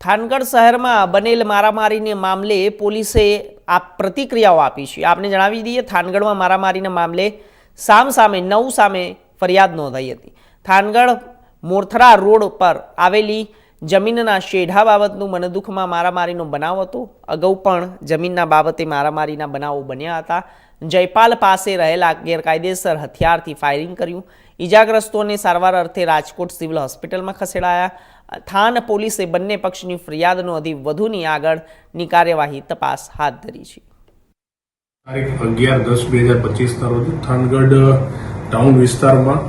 થાનગઢ શહેરમાં બનેલ મારામારીને મામલે પોલીસે આ પ્રતિક્રિયાઓ આપી છે. આપને જણાવી દઈએ, થાનગઢમાં મારામારીના મામલે સામ સામે, નવ સામે ફરિયાદ નોંધાઈ હતી. થાનગઢ મોરથરા રોડ પર આવેલી જમીનના શેઢા બાબતનું મનદુખમાં મારામારીનો બનાવ હતો. અગાઉ પણ જમીનના બાબતે મારામારીના બનાવો બન્યા હતા. જયપાલ પાસે રહેલા ગેરકાયદેસર હથિયારથી ફાયરિંગ કર્યું. ઈજાગ્રસ્તોને સારવાર અર્થે રાજકોટ સિવિલ હોસ્પિટલમાં ખસેડાયા. થાન પોલીસે બંને પક્ષની ફરિયાદ નોંધી વધુની આગળની કાર્યવાહી તપાસ હાથ ધરી છે. તારીખ અગિયાર દસ બે હજાર પચીસના રોજ થાનગઢ ટાઉન વિસ્તારમાં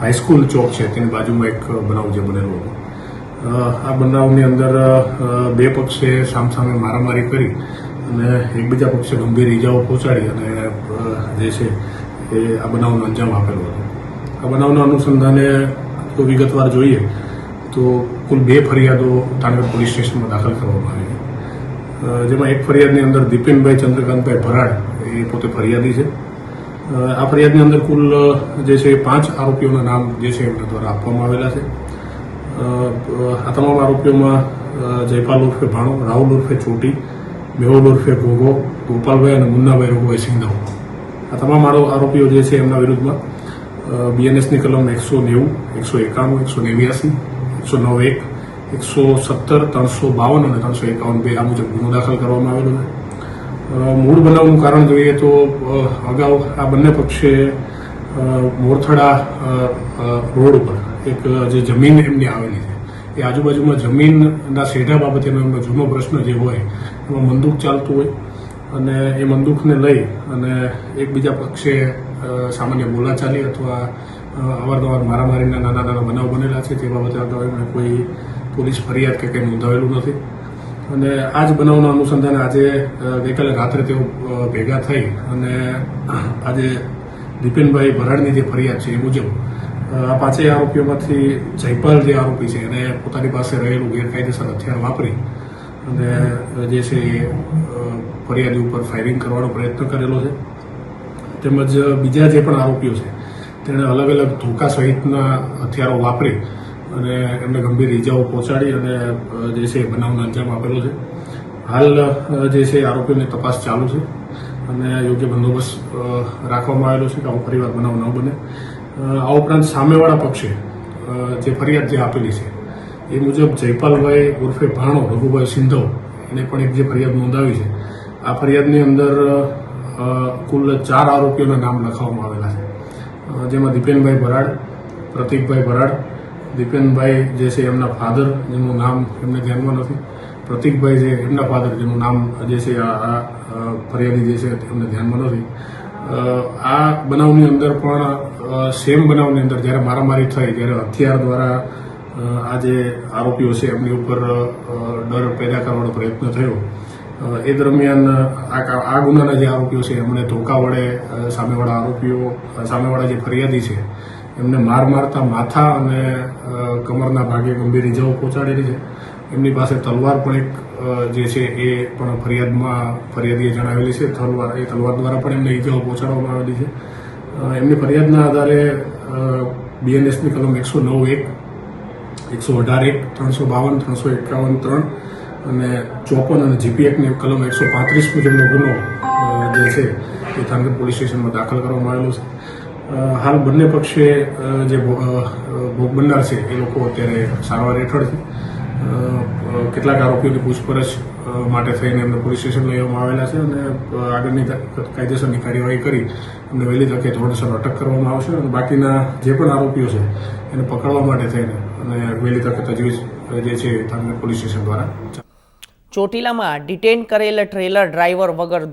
હાઈસ્કૂલ ચોક છે, તેની બાજુમાં એક બનાવ જે બનેલો હતો. આ બનાવની અંદર બે પક્ષે સામસામે મારામારી કરી અને એકબીજા પક્ષે ગંભીર ઈજાઓ પહોંચાડી અને જે છે એ આ બનાવનો અંજામ આપેલો હતો. આ બનાવના અનુસંધાને તો વિગતવાર જોઈએ તો કુલ બે ફરિયાદો થાનગઢ પોલીસ સ્ટેશનમાં દાખલ કરવામાં આવી જેમાં એક ફરિયાદની અંદર દીપેનભાઈ ચંદ્રકાંતભાઈ ભરાડ, એ પોતે ફરિયાદી છે. આ ફરિયાદની અંદર કુલ જે છે પાંચ આરોપીઓના નામ જે છે એમના દ્વારા આપવામાં આવેલા છે. આ તમામ આરોપીઓમાં જયપાલ ઉર્ફે ભાણો, રાહુલ ઉર્ફે ચોટી, મેહુલ ઉર્ફે ગોગો, ગોપાલભાઈ અને મુન્નાભાઈ રોગભાઈ સિંધાવ આ તમામ આરો- આરોપીઓ જે છે એમના વિરુદ્ધમાં બીએનએસની કલમ એકસો નેવું, એકસો એકાણું, એકસો નેવ્યાસી એકસો નવ એક, એકસો સત્તર, ત્રણસો બાવન અને ત્રણસો એકાવન બે આ મુજબ ગુનો દાખલ કરવામાં આવેલો છે. મૂળ બનાવનું કારણ જોઈએ તો અગાઉ આ બંને પક્ષે મોરથડા રોડ ઉપર એક, જે જમીન એમની આવેલી છે, એ આજુબાજુમાં જમીનના સેઢા બાબતેનો એમનો જૂનો પ્રશ્ન જે હોય, એમાં મંદુક ચાલતું હોય અને એ બંદૂકને લઈ અને એકબીજા પક્ષે સામાન્ય બોલાચાલી અથવા અવારનવાર મારામારીના નાના નાના બનાવ બનેલા છે તે બાબતે અગાઉ કોઈ પોલીસ ફરિયાદ કે કંઈ નોંધાવેલું નથી. અને આ જ બનાવના અનુસંધાને આજે ગઈકાલે રાત્રે તેઓ ભેગા થઈ અને આજે દીપેનભાઈ ભરાડની જે ફરિયાદ છે એ મુજબ આ પાંચેય આરોપીઓમાંથી જયપાલ જે આરોપી છે એને પોતાની પાસે રહેલું ગેરકાયદેસર હથિયાર વાપરી અને જે છે એ ફરિયાદી ઉપર ફાયરિંગ કરવાનો પ્રયત્ન કરેલો છે. તેમજ બીજા જે પણ આરોપીઓ છે તેણે અલગ અલગ ધોકા સહિતના હથિયારો વાપરી અને એમને ગંભીર ઈજાઓ પહોંચાડી અને જે છે બનાવનો અંજામ આપેલો છે. હાલ જે છે એ આરોપીઓની તપાસ ચાલુ છે અને યોગ્ય બંદોબસ્ત રાખવામાં આવેલો છે કે આવો ફરીવાર બનાવ ન બને. આ ઉપરાંત સામેવાળા પક્ષે જે ફરિયાદ જે આપેલી છે એ મુજબ જયપાલભાઈ ઉર્ફે ભાણો, રઘુભાઈ સિંધવ, એને પણ એક જે ફરિયાદ નોંધાવી છે. આ ફરિયાદની અંદર કુલ ચાર આરોપીઓના નામ લખવામાં આવેલા છે. જેમાં દીપેનભાઈ ભરાડ, પ્રતિકભાઈ ભરાડ. દીપેનભાઈ જે છે એમના ફાધર જેનું નામ એમને ધ્યાનમાં નથી. પ્રતિકભાઈ જે એમના ફાધર જેનું નામ જે છે આ ફરિયાદી જે છે એમને ધ્યાનમાં નથી. આ બનાવની અંદર પણ સેમ બનાવની અંદર જ્યારે મારામારી થઈ, ત્યારે હથિયાર દ્વારા આ જે આરોપીઓ છે એમની ઉપર ડર પેદા કરવાનો પ્રયત્ન થયો. એ દરમિયાન આ ગુનાના જે આરોપીઓ છે, એમણે ધોકા વડે સામેવાળા આરોપીઓ સામેવાળા જે ફરિયાદી છે, એમને માર મારતા માથા અને કમરના ભાગે ગંભીર ઇજાઓ પહોંચાડેલી છે. એમની પાસે તલવાર પણ એક જે છે એ પણ ફરિયાદમાં ફરિયાદીએ જણાવેલી છે. તલવાર, એ તલવાર દ્વારા પણ એમને ઇજાઓ પહોંચાડવામાં આવેલી છે. એમની ફરિયાદના આધારે બીએનએસની કલમ એકસો નવ એક, એકસો અઢાર એક, ત્રણસો બાવન, ત્રણસો એકાવન, ત્રણ અને ચોપન અને જીપીએકની કલમ એકસો પાંત્રીસ મુજબનો ગુનો જે છે, એ થાનગઢ પોલીસ સ્ટેશનમાં દાખલ કરવામાં આવેલો છે. હાલ બંને પક્ષે જે ભોગ બનનાર છે, એ લોકો અત્યારે સારવાર હેઠળ છે. કેટલાક આરોપીઓની પૂછપરછ માટે થઈને એમને પોલીસ સ્ટેશન લઈ આવવામાં આવેલા છે અને આગળની કાયદેસરની કાર્યવાહી કરી એમને વહેલી તકે ધોરણસર અટક કરવામાં આવશે અને બાકીના જે પણ આરોપીઓ છે, એને પકડવા માટે થઈને અને વહેલી તકે તજવીજ જે છે થાનગઢ પોલીસ સ્ટેશન દ્વારા ચોટીલામાં ડિટેન કરેલ ટ્રેલર ડ્રાઈવર વગર દો